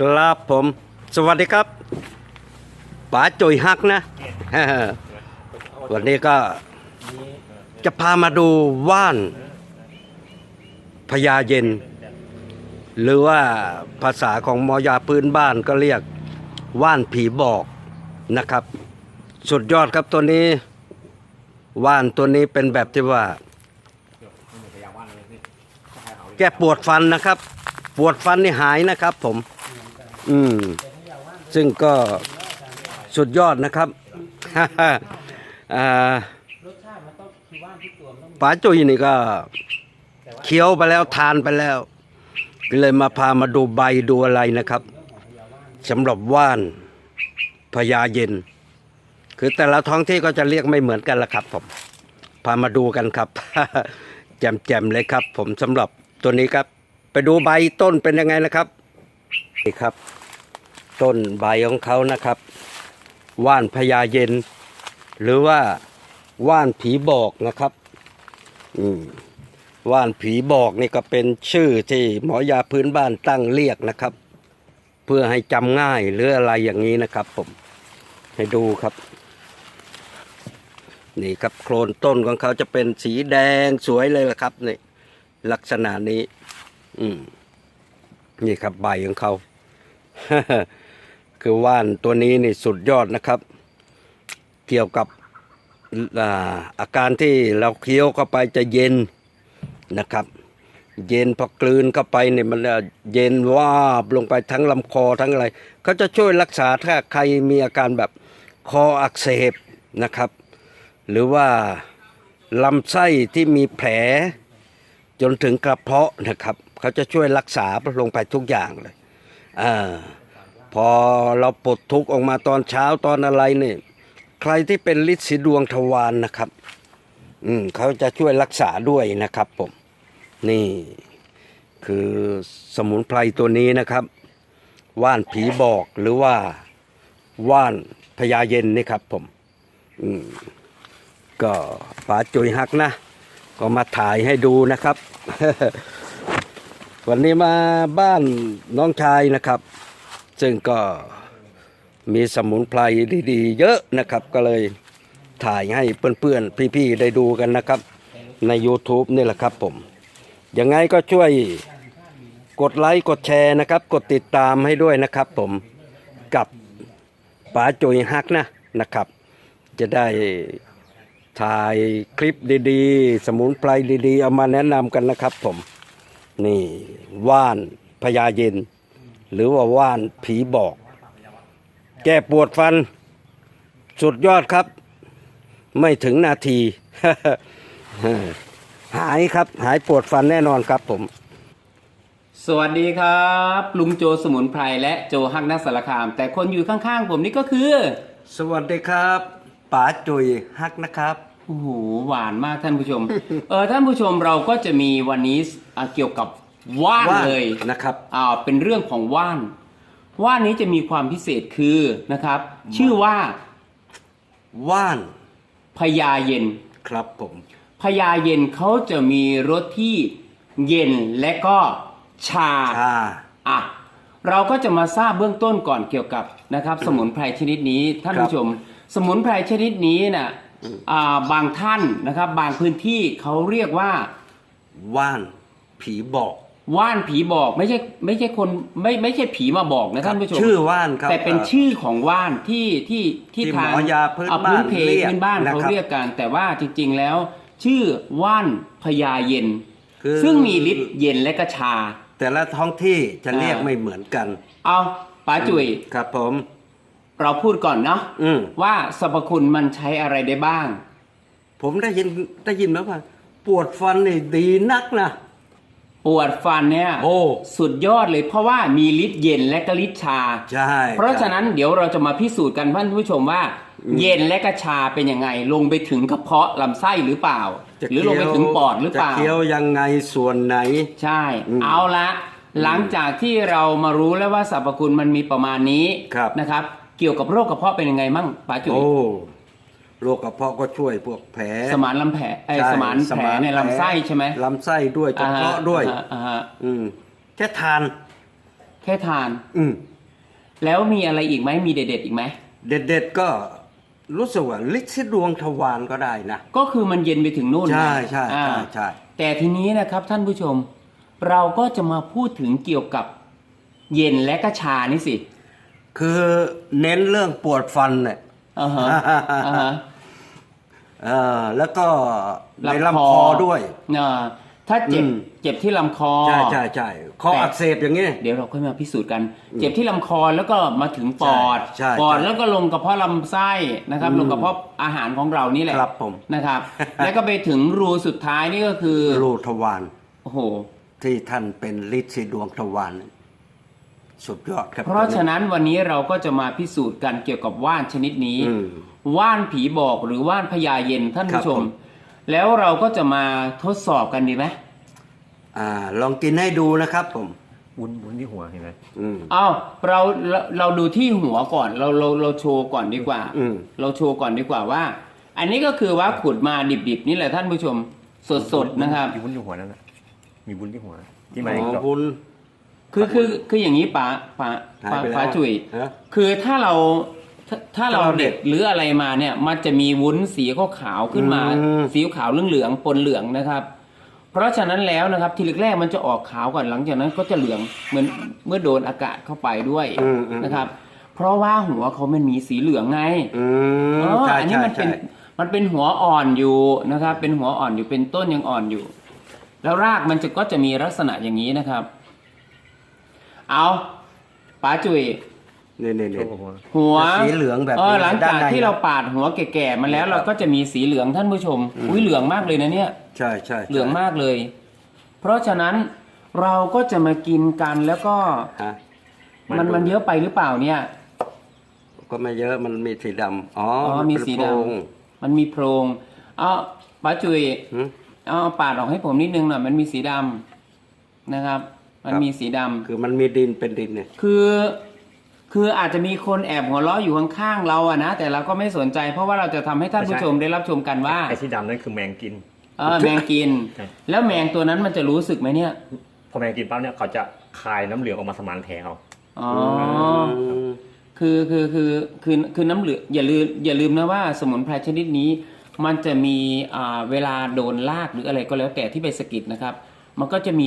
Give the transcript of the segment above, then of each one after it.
ครับผม สวัสดีครับป๋าจุยฮักนะ วันนี้ก็จะพามาดูว่านพญาเย็น หรือว่าภาษาของมอยาพื้นบ้านก็เรียกว่านผีบอกนะครับ สุดยอดครับตัวนี้ ว่านตัวนี้เป็นแบบที่ว่า แก้ปวดฟันนะครับ ปวดฟันนี่หายนะครับผม อืม ซึ่งก็สุดยอดนะครับอ่าป๋าจุยนี่ก็เคี้ยวไปแล้วทานไปแล้ว ก็เลยมาพามาดูใบดูอะไรนะครับสำหรับว่านพญาเย็น คือแต่ละท้องที่ก็จะเรียกไม่เหมือนกันละครับ ผม พามาดูกันครับ แจ่มๆเลยครับ ผมสำหรับตัวนี้ครับ ไปดูใบต้นเป็นยังไงนะครับนี่ครับ ต้นใบของเขานะครับ ว่านพญาเย็น หรือว่าว่านผีบอกนะครับว่านผีบอกนี่ก็เป็นชื่อที่หมอยาพื้นบ้านตั้งเรียกนะครับ เพื่อให้จำง่ายหรืออะไรอย่างนี้นะครับ ผมให้ดูครับ นี่ครับโคลนต้นของเขาจะเป็นสีแดงสวยเลยละครับนี่ลักษณะนี้ อืมนี่ครับใบของเขา คือว่านตัวนี้นี่สุดยอดนะครับ เกี่ยวกับอาอาการที่เราเคี้ยวเข้าไปจะเย็นนะครับ เย็นพอกลืนเข้าไปเนี่ยมันเย็นวาบลงไปทั้งลำคอทั้งอะไรเขาจะช่วยรักษาถ้าใครมีอาการแบบคออักเสบนะครับ หรือว่าลำไส้ที่มีแผล จนถึงกระเพาะนะครับ เขาจะช่วยรักษาลงไปทุกอย่างเลยอ่า พอเราปลดทุกข์ออกมาตอนเช้าตอนอะไรเนี่ยใครที่เป็นฤทธิ์สีดวงทวารนะครับ อืมเขาจะช่วยรักษาด้วยนะครับผมนี่คือสมุนไพรตัวนี้นะครับ ว่านผีบอกหรือว่าว่านพญาเย็นนี่ครับผมอืมก็ป๋าจุยฮักนะ ก็มาถ่ายให้ดูนะครับ วันนี้มาบ้านน้องชายนะครับ ซึ่งก็มีสมุนไพรดีๆ เยอะนะครับ ก็เลยถ่ายให้เพื่อนๆ พี่ๆ ได้ดูกันนะครับ ใน YouTube นี่แหละครับผมยังไงก็ช่วยกดไลค์กดแชร์นะครับ กดติดตามให้ด้วยนะครับผมกับป๋าจุยฮักนะนะครับ จะได้ถ่ายคลิปดีๆ สมุนไพรดีๆ เอามาแนะนำกันนะครับผม นี่ว่านพญาเย็น หรือว่าว่านผีบอก แก้ปวดฟัน สุดยอดครับ ไม่ถึงนาที หายครับ หายปวดฟันแน่นอนครับผม สวัสดีครับ ลุงโจสมุนไพรและโจฮักนักสารคาม แต่คนอยู่ข้างๆผมนี่ก็คือ สวัสดีครับป๋าจุยฮักนะครับโอ้โหหวานมากท่านผู้ชม เออท่านผู้ชมเราก็จะมีวันนี้อะเกี่ยวกับ ว่านว่านเลยนะครับอ่าเป็นเรื่องของว่าน ว่านนี้จะมีความพิเศษคือนะครับ ชื่อว่า ว่านพญาเย็นครับผมพญาเย็นเขาจะมีรสที่เย็นและก็ชาชาอะเราก็จะมาทราบเบื้องต้นก่อนเกี่ยวกับนะครับ สมุนไพรชนิดนี้ท่านครับผู้ชม สมุนไพรชนิดนี้น่ะอ่าบางท่านนะครับ บางพื้นที่เขาเรียกว่า ว่านผีบอก ว่านผีบอกไม่ใช่ไม่ใช่คนไม่ไม่ใช่ผีมาบอกนะท่านผู้ชมชื่อว่านครับแต่เป็นชื่อของว่านที่ที่ที่ที่ทางหมอยาพื้นอ่บ้านเพเรียกพื้นบ้านนะครับเขาเรียกกัน แต่ว่าจริง ๆแล้ว ชื่อว่านพญาเย็นคือซึ่งมีฤทธิ์เย็นและก็ชา แต่ละท้องที่จะเรียกอ่าไม่เหมือนกัน เอาป๋าจุ๋ยครับผม เราพูดก่อนเนาะอืมว่าสรรพคุณมันใช้อะไรได้บ้าง ผมได้ยินได้ยินมาว่า ปวดฟันนี่ดีนักนะ ปวดฟันเนี่ยโอ้ สุดยอดเลยเพราะว่ามีฤทธิ์เย็นและก็ฤทธิ์ชา ใช่เพราะฉะนั้นเดี๋ยวเราจะมาพิสูจน์กันท่านผู้ชมว่า เย็นและก็ชาเป็นยังไง ลงไปถึงกระเพาะลำไส้หรือเปล่า จะหรือลงไปถึงปอดหรือเปล่า จะเคี้ยวยังไงส่วนไหน ใช่ อืมเอาละหลังจากที่เรามารู้แล้วว่าสรรพคุณมันมีประมาณนี้ครับ นะครับ เกี่ยวกับโรคกระเพาะเป็นยังไงมั่งป๋าจุ๋ย โอ้ โรคกระเพาะก็ช่วยพวกแผล สมานลำแผลไอ้ใช่สมานแผลในลำไส้ใช่ไหมลำไส้ด้วยกระเพาะด้วย อ่าฮะอ่าฮะอืมแค่ทาน แค่ทาน อืม แล้วมีอะไรอีกไหมมีเด็ดๆอีกไหมเด็ดๆก็รู้สึกว่าลิซิดวงทวารก็ได้นะ ก็คือมันเย็นไปถึงนู่นใช่นะใช่อ่าใช่ใช่ แต่ทีนี้นะครับท่านผู้ชม เราก็จะมาพูดถึงเกี่ยวกับเย็นและก็ชานี่สิ คือเน้นเรื่องปวดฟันเนี่ย อ่าฮะอ่าฮะเออแล้วก็ในลำคอด้วยอ่าถ้าเจ็บอืมเจ็บที่ลำคอใช่ใช่ใช่คอแต่อักเสบอย่างนี้เดี๋ยวเราค่อยมาพิสูจน์กัน เจ็บที่ลำคอแล้วก็มาถึงปอดใช่ใช่ปอดใช่แล้วก็ลงกระเพาะลำไส้นะครับอืมลงกระเพาะอาหารของเรานี่แหละครับผมนะครับ แล้วก็ไปถึงรูสุดท้ายนี่ก็คือรูทวารโอ้โหที่ท่านเป็นลิซิดวงทวาร สุดยอดครับ เพราะฉะนั้นวันนี้เราก็จะมาพิสูจน์กันเกี่ยวกับว่านชนิดนี้อืมว่านผีบอกหรือว่านพญาเย็นท่านครัผู้บชมผมแล้วเราก็จะมาทดสอบกันดีไหมอ่า ลองกินให้ดูนะครับผมวุ้นวุ้นที่หัวเห็นไหมอืมอ้าวเราเราเราดูที่หัวก่อน เราเราเราโชว์ก่อนดีกว่าอืมเราโชว์ก่อนดีกว่าว่า อันนี้ก็คือว่าขุดมาดิบๆนี่แหละท่านผู้ชม สดๆนะครับมีวุ้นที่หัวนั่นแหละมีวุ้นที่หัวที่อ๋มาอีกดออก คุณคือคือคืออย่างนี้ป๋าป๋าหายป๋าไปแล้วป๋าจุ๋ยฮะ คือถ้าเราถ้าถ้าเราถ้าเราเด็เด็ดดหรืออะไรมาเนี่ย มันจะมีวุ้นสีขาวๆขึ้นมา อืม สีขาวเหลืองๆปนเหลืองนะครับ เพราะฉะนั้นแล้วนะครับ ทีแรกๆมันจะออกขาวก่อนหลังจากนั้นก็จะเหลืองเหมือนเมื่อโดนอากาศเข้าไปด้วยอืมอืมนะครับ เพราะว่าหัวเขามันมีสีเหลืองไง อืมเออใช่อันนี้ใช่มันเป็นใช่มันเป็นหัวอ่อนอยู่นะครับ เป็นหัวอ่อนอยู่เป็นต้นยังอ่อนอยู่ แล้วรากมันจะก็จะมีลักษณะอย่างนี้นะครับ เอาป๋าจุ๋ยนี่นี่โชนี่ว์หัวหัวสีเหลืองแบบนี้เออหลังจากด้านในที่เราปาดหัวแก่ๆมาแล้ว ครับเราก็จะมีสีเหลืองท่านผู้ชมอุ้ยเหลืองมากเลยนะเนี่ย ใช่ใช่ใช่ เหลืองมากเลย เพราะฉะนั้นเราก็จะมากินกันแล้วก็ฮะมันมันเยอะไปหรือเปล่าเนี่ย ก็ไม่เยอะมันมีสีดำอ๋ออ๋อมันมีเป็นสีโพดรงำมันมีโพรงเอาป๋าจุยหืมเอาปาดออกให้ผมนิดนึงหน่อยมันมีสีดำนะครับ มันครับมีสีดำคือมันมีดินเป็นดินเนี่ย คือ คืออาจจะมีคนแอบหัวเราะอยู่ข้างๆเราอะนะ แต่เราก็ไม่สนใจ เพราะว่าเราจะทำให้ท่านผู้ชมได้รับชมกันว่า ไอ้ที่ดำนั่นคือแมงกิน เออแมงกิน ครับ แล้วแมงตัวนั้นมันจะรู้สึกไหมเนี่ย พอแมงกินปั๊บเนี่ยเขาจะคายน้ำเหลืองออกมาสมานแผลเอาอ๋อมคือคือคือคือคือน้ำเหลืองอย่าลืมอย่าลืมนะว่าสมุนไพรชนิดนี้ มันจะมีอ่าเวลาโดนลากหรืออะไรก็แล้วแต่ที่ไปสะกิดนะครับ มันก็จะมี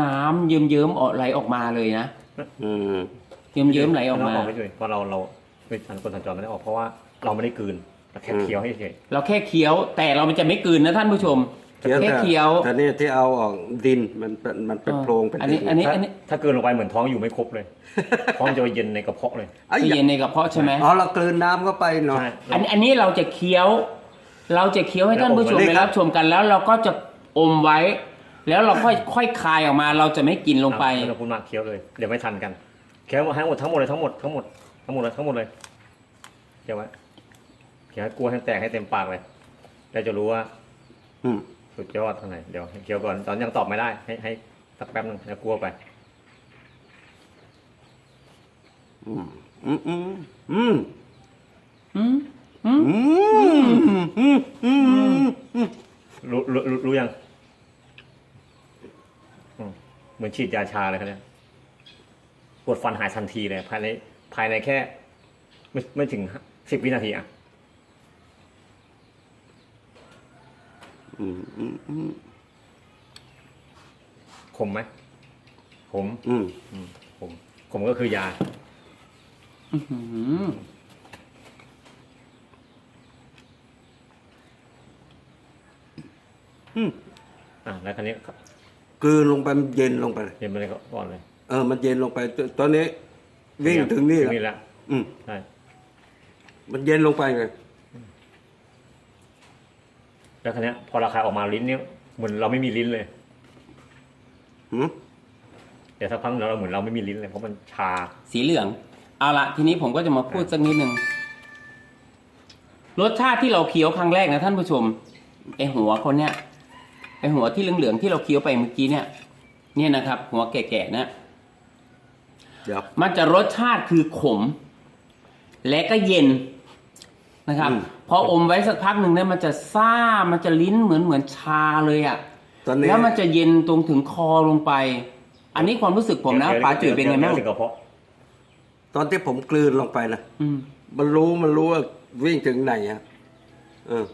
น้ำเยิ้มๆออกไหลออกมาเลยนะอืมเยิ้มๆไหลออกมา เรไม่ด้วยเพราะเราเราเป็นคนสัญจรไม่ได้ออกเพราะว่าเราไม่ได้กลืนเราแค่อืมเคี้ยวให้เฉยเราแค่เคี้ยว แต่เรามันจะไม่กลืนนะท่านผู้ชมเคี้ยวแค่แต่เคี้ยว แต่นี่ที่เอาออกดินมันเป็นมันเป็นโพรงเป็นอันดินี้นอันนี้ ถ้าอันนี้ถ้ากลืนลงไปเหมือนท้องอยู่ไม่ครบเลยท้องจะเย็นในกระเพาะเลยไอ้ที่ยะเย็นในกระเพาะใช่ไหมอ๋อเรากลืนน้ำเข้าไปเนาะ ใช่อันอันนี้เราจะเคี้ยว เราจะเคี้ยวให้ท่านผู้ชมแล้วอมไว้ได้รับชมกันแล้ว เราก็จะอมไว้ แล้วเราค่อยค่อยคายออกมาเราจะไม่กินลงไปเราพูดมากเคี้ยวเลย เดี๋ยวไม่ทันกันเคี้ยวให้หมดทั้งหมดเลยทั้งหมดทั้งหมดทั้งหมดเลยทั้งหมดเลยเคี้ยวไว้เคี้ยวให้กลัวให้แตกให้เต็มปากเลยแล้วจะรู้ว่า อืมสุดยอดเท่าไหร่เดี๋ยวให้เคี้ยวก่อนตอนยังตอบไม่ได้ ให้ให้สักแป๊บหนึงแล้วกลัวไป อืมอืมอืมอืมอืมอืมอืมอืมอืมอืมรู้รู้รู้รู้ยังอืม เหมือนฉีดยาชาเลยครับเนี่ยปวดฟันหายทันทีเลย ภายในภายในแค่ ไม่ไม่ถึงสิบวินาทีอะอืมอืมอืมขมไหมขมอืมอืมขมขมก็คือยาอื้อหืออะแล้วคันนี้ กลืนลงไปมันเย็นลงไปเลยเย็นไปเลยก่อนเลย เออ มันเย็นลงไปตอนนี้ วิ่งถึงนี่ถึงนี่แล้วแล้วอืมใช่ มันเย็นลงไปไงแล้วคันนี้ยพอราคายออกมาลิ้นเนี่ยเหมือนเราไม่มีลิ้นเลยหืมเดี๋ยวสักพักเราเหมือนเราไม่มีลิ้นเลยเพราะมันชา สีเหลือง เอาละทีนี้ผมก็จะมาพูดสักนิดหนึ่งรสชาติที่เราเคี้ยวครั้งแรกนะท่านผู้ชมไอหัวคนเนี้ยไอ หัวที่เหลืองๆที่เราเคี้ยวไปเมื่อกี้เนี่ยเนี่ยนะครับ หัวแก่ๆนะเดี๋ยวมันจะรสชาติคือขม และก็เย็นนะครับอืมพออมไว้สักพักหนึ่งเนี่ยมันจะซ่ามันจะลิ้นเหมือนเหมือนชาเลยอะ่ะตอนนี้แล้วมันจะเย็นตรงถึงคอลงไป อันนี้ความรู้สึกผมนะป๋าจุ๋ยเป็นไงบ้างดี๋วถึงกระเพาะตอนที่ผมกลืนลงไปนะอืมมันรู้มันรู้ว่าวิ่งถึงไหนอะเออ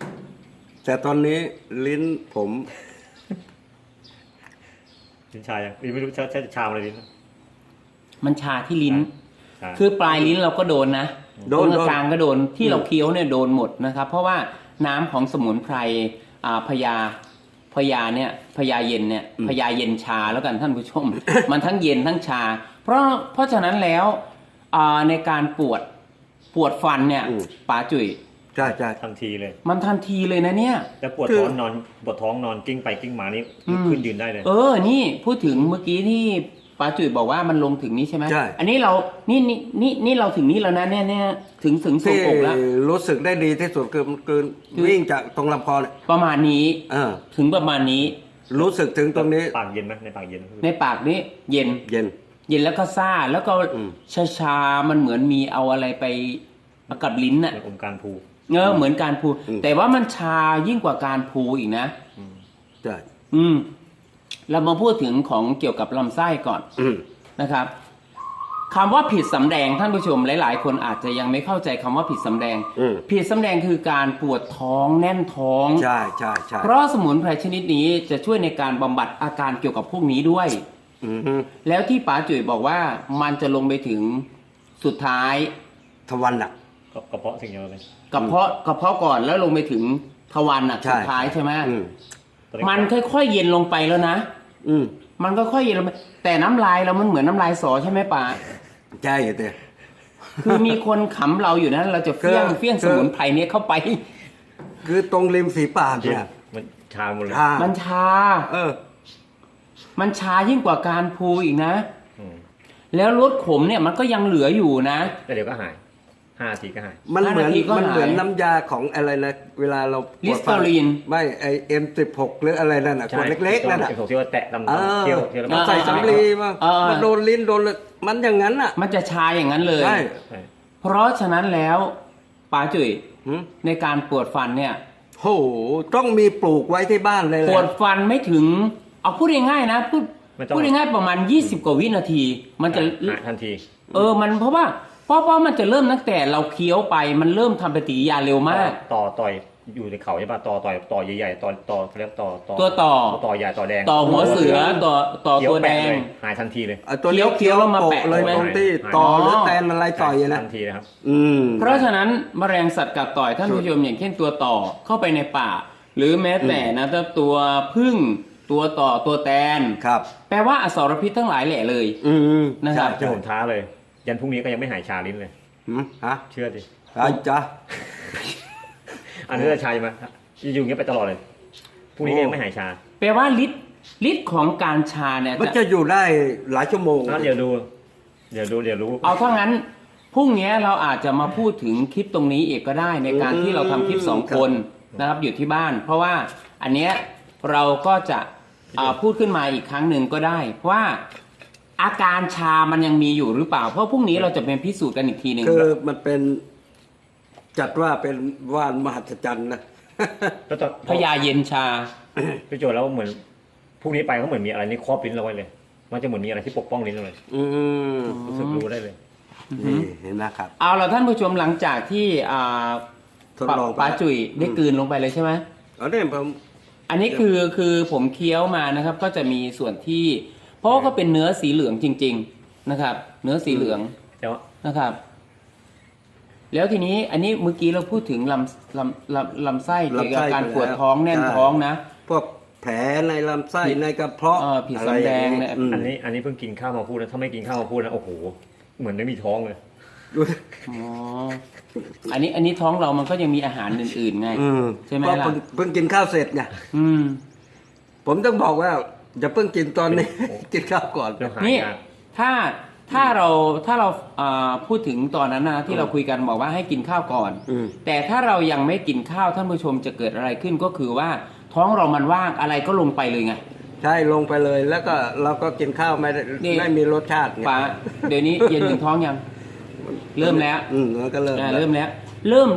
แต่ตอนนี้ลิ้นผม ลิ้นชายังลิ้นไม่รู้ใช่ใช่ชาอะไรลิ้นนะมันชาที่ลิ้น ชา คือปลายลิ้นเราก็โดนนะโดนตรงโดนกลางก็โดนที่อืมเราเคี้ยวเนี่ยโดนหมดนะครับ เพราะว่าน้ำของสมุนไพรอ่าพญาพญาเนี่ยพญาเย็นเนี่ยพญาเย็นชาแล้วกันท่านผู้ชม มันทั้งเย็นทั้งชา เพราะเพราะฉะนั้นแล้วอ่าในการปวดปวดฟันเนี่ยอืม ป๋าจุ๋ย ใช่ใช่ ทันทีเลย มันทันทีเลยนะเนี่ย แล้วปวดคือท้องนอนปวดท้องนอนกิ้งไปกิ้งมานี่อืมขึ้นยืนได้เลย เออ นี่พูดถึงเมื่อกี้ที่ป้าจุ๋ยบอกว่ามันลงถึงนี้ใช่ไหมใช่ อันนี้เรานี่นี่นี่นี่เราถึงนี้แล้วนะเนี่ยเนี่ยถึงถึงทรงที่อกแล้ว รู้สึกได้ดีที่สุดคือมันกลืนคือ วิ่งจากตรงลำคอเนี่ยประมาณนี้เออถึงประมาณนี้ รู้สึกถึงตรงนี้ปากเย็นไหมในปากเย็นไหมในปากนี้เย็น เย็น เย็นแล้วก็ซ่าแล้วก็อืม ชาชาๆมันเหมือนมีเอาอะไรไปกับลิ้นน่ะ ในองค์การภู เออเหมือนการพูอืมแต่ว่ามันชายิ่งกว่าการพูอีกนะใช่อืม เรามาพูดถึงของเกี่ยวกับลำไส้ก่อนอืมนะครับคำว่าผิดสำแดงท่านผู้ชมหลาย ๆ คนอาจจะยังไม่เข้าใจคำว่าผิดสำแดงอืมผิดสำแดงคือการปวดท้องแน่นท้องใช่ใช่ใช่เพราะสมุนไพรชนิดนี้จะช่วยในการบำบัดอาการเกี่ยวกับพวกนี้ด้วยอือฮึแล้วที่ป๋าจุ๋ยบอกว่ามันจะลงไปถึงสุดท้ายทวันหนักก็กระเพาะสิ่งเดียวเลย กระเพาะกระเพาะก่อนแล้วลงไปถึงทวารน่ะใช่ สุดท้ายใช่ไหมอืมตอแรกมันค่อยๆเย็นลงไปแล้วนะอืมมันค่อยๆเย็นลงไปแต่น้ำลายเรามันเหมือนน้ำลายสอใช่ไหมป๋าใช่เต้ คือมีคนขำเราอยู่นะเราจะเฟี้ยงคือ เฟี้ยงคือสมุนไพรเนี้ยเข้าไป คือตรงริมฝีปากเย็นเนี่ยมันชาหมดเลย อ่ามันชา เออ มันชายิ่งกว่าการพูอีกนะ อืม แล้วรสขมเนี่ยมันก็ยังเหลืออยู่นะแต่เดี๋ยวก็หาย ห้านาทีก็หาย มันเหมือนห้านาทีก็มันเหมือนหายน้ำยาของอะไรนะ เวลาเราปวดฟัน Listerine ไม่ไอเอ็มสิบหกหรืออะไรนั่นน่ะขวดเล็กๆนั่นน่ะไอ้พวกที่ว่าแตะลำเออ เที่ยวเที่ยวแล้วมัมันนใส่สำลีมาเออ มันโดนลิ้นโดนเลยมันอย่างนั้นน่ะมันจะชาอย่างนั้นเลย ใช่ใช่เพราะฉะนั้นแล้วป๋าจุ๋ยหืมในการปวดฟันเนี่ย โหต้องมีปลูกไว้ที่บ้านเลยแหปละ วดฟันไม่ถึง เอาพูดง่ายๆนะพูดไม่ต้องพูดง่ายๆประมาณ 20 กว่าวินาที มันจะ หายทันที เออมันเพราะว่า เพราะเพราะมันจะเริ่มตั้งแต่เราเคี้ยวไปมันเริ่มทำปฏิกิริยาเร็วมาก ต่อต่อยอยู่ในเขาใช่ป่ะต่อต่อยต่อใหญ่ๆต่อต่อเขาเรียกต่อต่อตัวต่อ ต่อใหญ่ต่อแดงต่อหัวเสือต่อต่อเคี้ยตัวแดปะง เลยหายทันทีเลยอะตัวเคี้ยวเคี้ยวแล้วมาแปะเลยใช่ไหมตรงที่หายต่อหรืออ๋อแตนอะไรต่อยนะทันทีนะครับ อืม เพราะฉะนั้นแมลงสัตว์กัดต่อยท่านผู้ชมอย่างเช่นตัวต่อเข้าไปในป่ากหรือแม้แต่นะถ้าตัวพึ่งตัวต่อตัวแตน ครับ แปลว่าอสรพิษทั้งหลายแหละเลยอืมนะครับใช่ที่ผมท้าเลย ยันพรุ่งนี้ก็ยังไม่หายชาลิ้นเลย หืมฮะเชื่อดิอาจ้ะ อันนี้จะชาอยู่ไหมอยู่อย่างเงี้ยไปตลอดเลยพรุ่งนี้ก็ยังไม่หายชาแปลว่าฤทธิ์ฤทธิ์ของการชาเนี่ยมันจะจะอยู่ได้หลายชั่วโมง อะเดี๋ยวดู เดี๋ยวดูเดี๋ยวรู้ เอาถ้างั้นพรุ่งนี้เราอาจจะมาพูดถึงคลิปตรงนี้อีกก็ได้ในการที่เราทำคลิปสองคนนะครับอยู่ที่บ้าน เพราะว่าอันเนี้ยเราก็จะอ่าพูดขึ้นมาอีกครั้งหนึ่งก็ได้ เพราะว่า อาการชามันยังมีอยู่หรือเปล่า เพราะพรุ่งนี้เราจะเป็นพิสูจน์กันอีกทีหนึ่งคือมันเป็นจัดว่าเป็นว่านมหัศจรรย์นะ แล้วตอนพญาเย็นชา พี่โจแล้วเหมือนพรุ่งนี้ไปเขาเหมือนมีอะไรนี่ครอบลิ้นเราไว้เลย มันจะเหมือนมีอะไรที่ปกป้องลิ้นเราเลยอืมรู้สึกรู้ได้เลย นี่เห็นไหมครับ เอาละท่านผู้ชมหลังจากที่อ่าทดลองไปปาจุ๋ยได้กลืนลงไปเลยใช่ไหมเอาเนี่ยผม อันนี้คือคือผมเคี้ยวมานะครับ ก็จะมีส่วนที่ เพราะว่าก็เป็นเนื้อสีเหลืองจริง ๆนะครับ เนื้อสีเหลืองแต่ว่านะครับ แล้วทีนี้อันนี้เมื่อกี้เราพูดถึงลำลำลำลำไส้เกี่ยวกับการปวดท้องแน่นท้องนะ พวกแผลในลำไส้ในกระเพาะเออผิดอะไรอย่างสำแดงเนี่ยอืมอันนี้อันนี้เพิ่งกินข้าวมาพูดนะถ้าไม่กินข้าวมาพูดนะโอ้โหเหมือนไม่มีท้องเลยดูอ๋ออันนี้อันนี้ท้องเรามันก็ยังมีอาหารอื่นๆไงอืมใช่ไหมก็ล่ะเพิ่งเพิ่งกินข้าวเสร็จไงอืมผมต้องบอกว่า อย่าเพิ่งกินตอนนี้ กินข้าวก่อนแล้วหายนี่ยาก ถ้าถ้าเราถ้าเราอ่าพูดถึงตอนนั้นนะที่เราคุยกันบอกว่าให้กินข้าวก่อน อืม แต่ถ้าเรายังไม่กินข้าวท่านผู้ชมจะเกิดอะไรขึ้นก็คือว่าท้องเรามันว่างอะไรก็ลงไปเลยไง ใช่ลงไปเลยแล้วก็เราก็กินข้าวไม่ได้นี่ ไม่มีรสชาติไง ป้าเดี๋ยวนี้เย็นถึงท้องยัง เริ่มแล้ว อืมมันก็เริ่มอ่าเริ่มแล้วเริ่ม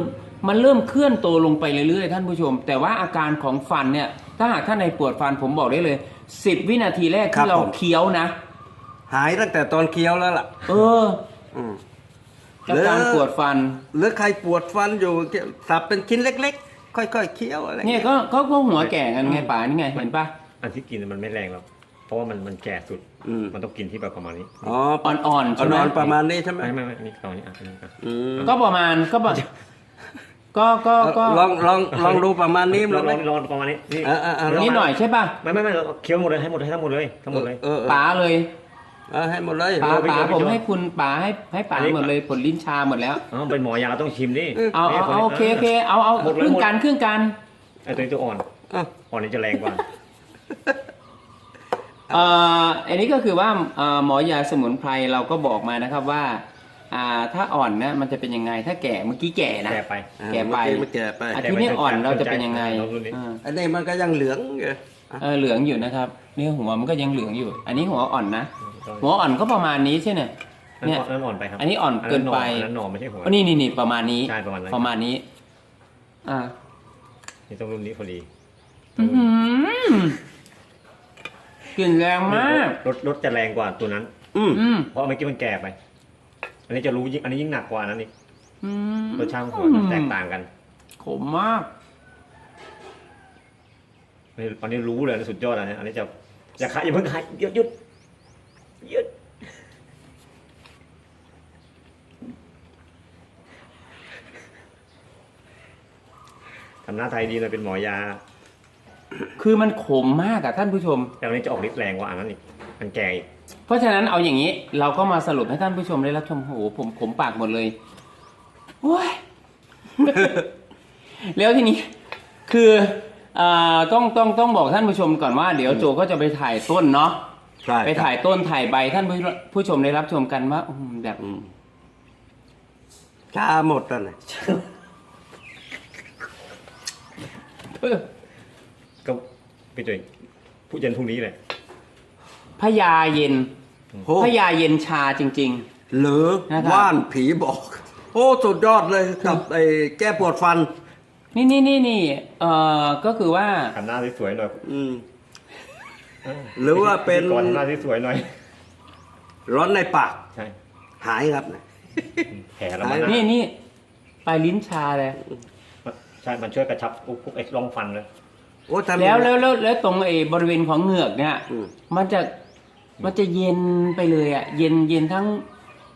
มันเริ่มเคลื่อนตัวลงไปเรื่อยๆท่านผู้ชม แต่ว่าอาการของฟันเนี่ย ถ้าหากท่านในปวดฟันผมบอกได้เลย สิบวินาทีแรกที่เราเคี้ยวนะ หายตั้งแต่ตอนเคี้ยวแล้วล่ะ เอออืมแล้วการปวดฟัน หรือใครปวดฟันอยู่สับเป็นชิ้นเล็ก ๆ ค่อยๆเคี้ยวอะไรเนี่ยก็ก็ก็หัวแก่กันไงป๋านี่ไงเห็นปะอันที่กินมันไม่แรงหรอกเพราะว่ามันมันแก่สุด อืมมันต้องกินที่แบบประมาณนี้อ๋ออ่อนๆเอาใช่ไหมนอนประมาณนี้ใช่ไหมไม่ไม่ไม่อันนี้ตอนนี้อะอันนี้อะอืมก็ประมาณก็ประ ก็ก็ก็ลองลองลองดูประมาณนี้ลมัองนลไหมองลองประมาณนี้นี่อะอะอะนิดหน่อยใช่ปะไม่ไม่ไม่เราเคี้ยวหมดเลยให้หมดให้ทั้งหมดเลยทั้งหมดเลยเออเออป๋าเลยเออให้หมดเลยป๋าเออไปป๋าโยนไปผมโยนให้คุณป๋าให้ให้ป๋าอันนี้หมดเลยผลลิ้นชาหมดแล้วอ๋อเป็นหมอยาต้องชิมดิเอาเอาเอาโอเคโอเคเอาเอาหมดคเลยรึ่งหมดกันครึ่งกันไอ้ตัวนี้ตัวอ่อนอะอ่อนนี่จะแรงกว่าเอ่ออันนี้ก็คือว่าเอ่อหมอยาสมุนไพรเราก็บอกมานะครับว่า อ่าถ้าอ่อนนะมันจะเป็นยังไงถ้าแก่เมื่อกี้แก่นะ แก่ไปอะแก่ไป เมื่อกี้มันแก่ไปอาทีนี้อ่อนเราจะเป็นยังไงลองดูดิอ่าอันนี้มันก็ยังเหลืองอยู่อะเออเหลืองอยู่นะครับเนื้อหัวมันก็ยังเหลืองอยู่ อันนี้หัวอ่อนนะหัวอ่อนก็ประมาณนี้ใช่ไหมนั่นเนี่ยอ่อนนั่นอ่อนไปครับอันนี้อ่อนเกินไปอันนั้นหนอไม่ใช่หัว อ๋อนี่นี่นี่ประมาณนี้ ใช่ประมาณนั้น ประมาณนี้ อ่า นี่ต้องรุ่นนี้พอดีอื้อหือกลิ่นแรงมากรสรสจะแรงกว่าตัวนั้น อืม อืมเพราะเมื่อกี้มันแก่ไปอั นนี้จะรู้ยิ่งอันนี้ยิ่งหนักกว่านั้นอีกอืมรสชาติของหัวมันแตกต่างกันขมมาก อันนี้อันนี้รู้เลยนะสุดยอดอันนี้อันนี้จะอย่าขายอย่าเพิ่งขายหยุดหยุดหยุดทำหน้าไทยดีเลยเป็นหมอยา คือมันขมมากอะท่านผู้ชมแต่อันนี้จะออกฤทธิ์แรงกว่าอันนั้นอีกมันแก่อีก เพราะฉะนั้นเอาอย่างนี้เราก็มาสรุปให้ท่านผู้ชมได้รับชมโอ้โหผมขมปากหมดเลยโอ้ย แล้วทีนี้คืออ่าต้องต้องต้องบอกท่านผู้ชมก่อนว่าเดี๋ยวโจก็จะไปถ่ายต้นเนาะใช่ไปถ่ายต้นถ่ายใบท่านผู้ผู้ชมได้รับชมกันว่าอืมแบบอืมชาหมดแล้วนะเออก็ไปจุยพูดเย็นพรุ่งนี้เลย พญาเย็นโอ้ พญาเย็นชาจริง หรือนะครับ ว่านผีบอก โอ้สุดยอดเลยกับไอ้แก้ปวดฟัน ๆ นี่นี่นี่นี่เอ่อก็คือว่าทำหน้าสวยๆหน่อยอืม หรือว่าเป็น ก่อนทำหน้าสวยๆหน่อย ร้อนในปาก ใช่หายครับ แผลแล้วมันนี่นะนี่ปลายลิ้นชาเลย ใช่ มันช่วยกระชับพวกพวกไอ้ร่องฟันเลย โอ้ทำ แล้วแล้วแล้วแล้วตรงไอ้บริเวณของเหงือกเนี่ย อืม มันจะ มันจะเย็นไปเลยอะ เย็นเย็นทั้ง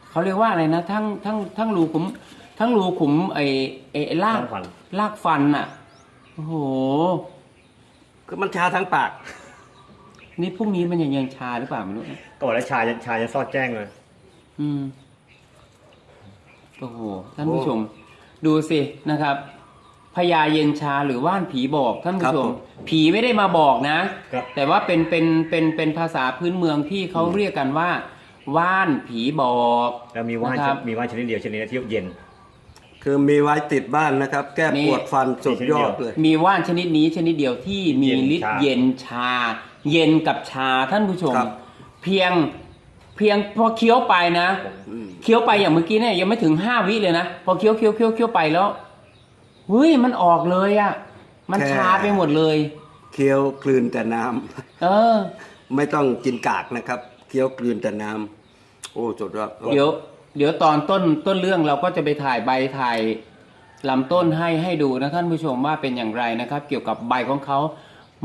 เขาเรียกว่าอะไรนะทั้งทั้งทั้งรูขุม ทั้งรูขุมไอ้ไอ้ไอ้ลากลากฟัน ลากฟันอะโอ้โห คือมันชาทั้งปากนี่พรุ่งนี้มันยังยังชาหรือเปล่าไม่รู้ก็บอกแล้วชายันชายันซอดแจ้งเลย อืม โอ้โห ท่านผู้ชม ดูสินะครับ พญาเย็นชาหรือว่านผีบอกท่านผู้ชม ผีไม่ได้มาบอกนะครับแต่ว่าเป็นเป็นเป็นเป็นภาษาพื้นเมืองที่เขาเรียกกันว่า ว่านผีบอกแล้วมีว่านนะครับมีว่านชนิดเดียวชนิดที่เย็น คือมีไว้ติดบ้านนะครับ แก้นี่ปวดฟันสุดยอดเลยมีว่านชนิดนี้ชนิดเดียวที่มีเย็นฤทธิ์ชาเย็นชา เย็นกับชาท่านผู้ชมครับเพียงเพียงพอเคี้ยวไปนะอืมเคี้ยวไปอย่างเมื่อกี้เนี่ยยังไม่ถึงห้าวิเลยนะพอเคี้ยวเคี้ยวเคี้ยวเคี้ยวไปแล้ว เฮ้ยมันออกเลยอะ่ะ มันชาไปหมดเลย เคี้ยวกลืนแต่น้ำเออ ไม่ต้องกินกากนะครับ เคี้ยวกลืนแต่น้ำโอ้สุดยอดเดี๋ยว เดี๋ยวตอนต้นต้นเรื่องเราก็จะไปถ่ายใบถ่ายลำต้นให้ให้ดูนะท่านผู้ชมว่าเป็นอย่างไรนะครับ เกี่ยวกับใบของเขา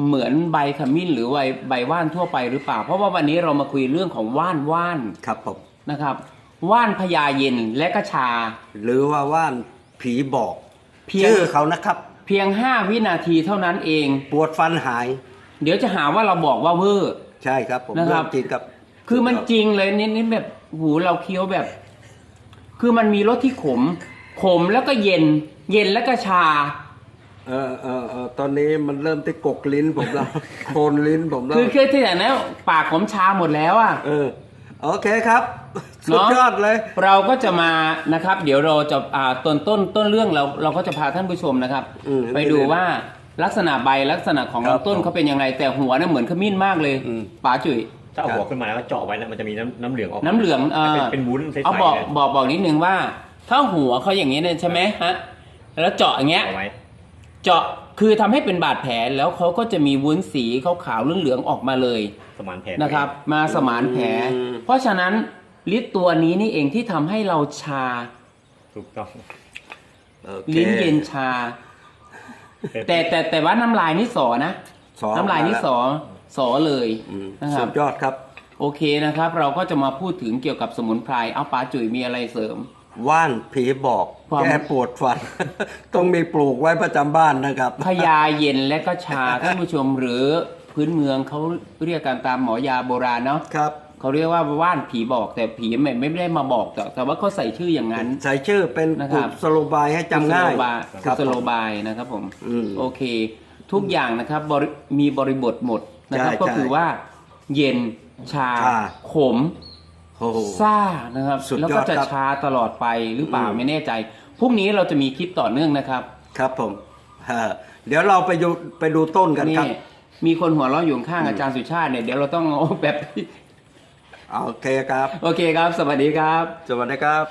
เหมือนใบขมิ้นหรือใบใบว่านทั่วไปหรือเปล่า เพราะว่าวันนี้เรามาคุยเรื่องของว่านว่านครับผมนะครับ ว่านพญาเย็นและก็ชา หรือว่าว่านผีบอก เพียงชื่อเขานะครับ เพียงห้าวินาทีเท่านั้นเอง ปวดฟันหาย เดี๋ยวจะหาว่าเราบอกว่าเวอร์ ใช่ครับ ผมนะครับ เองจริงครับคือมันจริงเลยนี่นี่แบบหูเราเคี้ยวแบบ คือมันมีรสที่ขม ขมแล้วก็เย็น เย็นแล้วก็ชา เออเออเออตอนนี้มันเริ่มที่กกลิ้นผมแล้ว โคนลิ้นผมแล้วคือคือที่แต่นั้นปากผมชาหมดแล้วอะ เออ โอเคครับเนอะสุดยอดเลย เราก็จะมานะครับ เดี๋ยวเราจะอ่าต้นต้นต้นเรื่องเราเราก็จะพาท่านผู้ชมนะครับ อืมไปดูว่าลักษณะใบลักษณะของครับลำต้นเขาเป็นยังไงแต่หัวเนี่ยเหมือนขมิ้นมากเลยอืม ป๋าจุ๋ยถ้าเอาหัวขึ้นมาแล้วก็เจาะไว้นะมันจะมีน้ำน้ำเหลืองออกน้ำเหลืองเออเป็นเป็นวุ้นใสๆเอาบอกเลยบอกบอกนิดนึงว่า ถ้าหัวเขาอย่างนี้เนี่ยใช่ไหมฮะแล้วเจาะอย่างเงี้ย เอาไว้ เจาะคือทำให้เป็นบาดแผลแล้วเขาก็จะมีวุ้นสีขาวๆเหลืองๆออกมาเลยสมานแผลนะครับ มาสมานแผล อืม เพราะฉะนั้นฤทธิ์ตัวนี้นี่เองที่ทำให้เราชาถูกต้องโอคลิ้นเย็นชา แต่แต่แต่ว่าน้ำลายนี่สอนะ สอน้ำลายนี่มาแล้วสอสอเลยอืมนะคสุรับ ดยอดครับ โอเคนะครับ เราก็จะมาพูดถึงเกี่ยวกับสมุนไพรเอาปาจุ๋ยมีอะไรเสริม ว่านผีบอกความ แก้ปวดฟัน ต้องมีปลูกไว้ประจำบ้านนะครับพญาเย็นและก็ชา ท่านผู้ชมหรือพื้นเมืองเขาเรียกกันตามหมอยาโบราณเนาะครับ เขาเรียกว่าว่านผีบอกแต่ผีไม่ไม่ได้มาบอกแต่แต่ว่าเขาใส่ชื่ออย่างนั้น ใส่ชื่อเป็นนะครับกุศโลบายให้จำง่ายกุศโลบายครักุศโลบายนะครับผมอืมโอเค ทุกอย่างนะครับบริมีบริบทหมดนะครับ ใช่ก็คือใช่ว่า เย็นชาชาขมโอ้โห ซ่านะครับสุดยอดแล้วก็จะครับชาตลอดไปหรือเปล่าอืมไม่แน่ใจพรุ่งนี้เราจะมีคลิปต่อเนื่องนะครับ ครับผมฮะเดี๋ยวเราไปดูไปดูต้นกันครับมีคนหัวเราะอยู่ข้างๆอาจารย์สุชาติเนี่ยเดี๋ยวเราต้องเอาแบบโอเคครับ โอเคครับ สวัสดีครับ สวัสดีครับ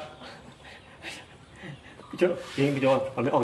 พี่โจจริงพี่โจเอาไม่ออก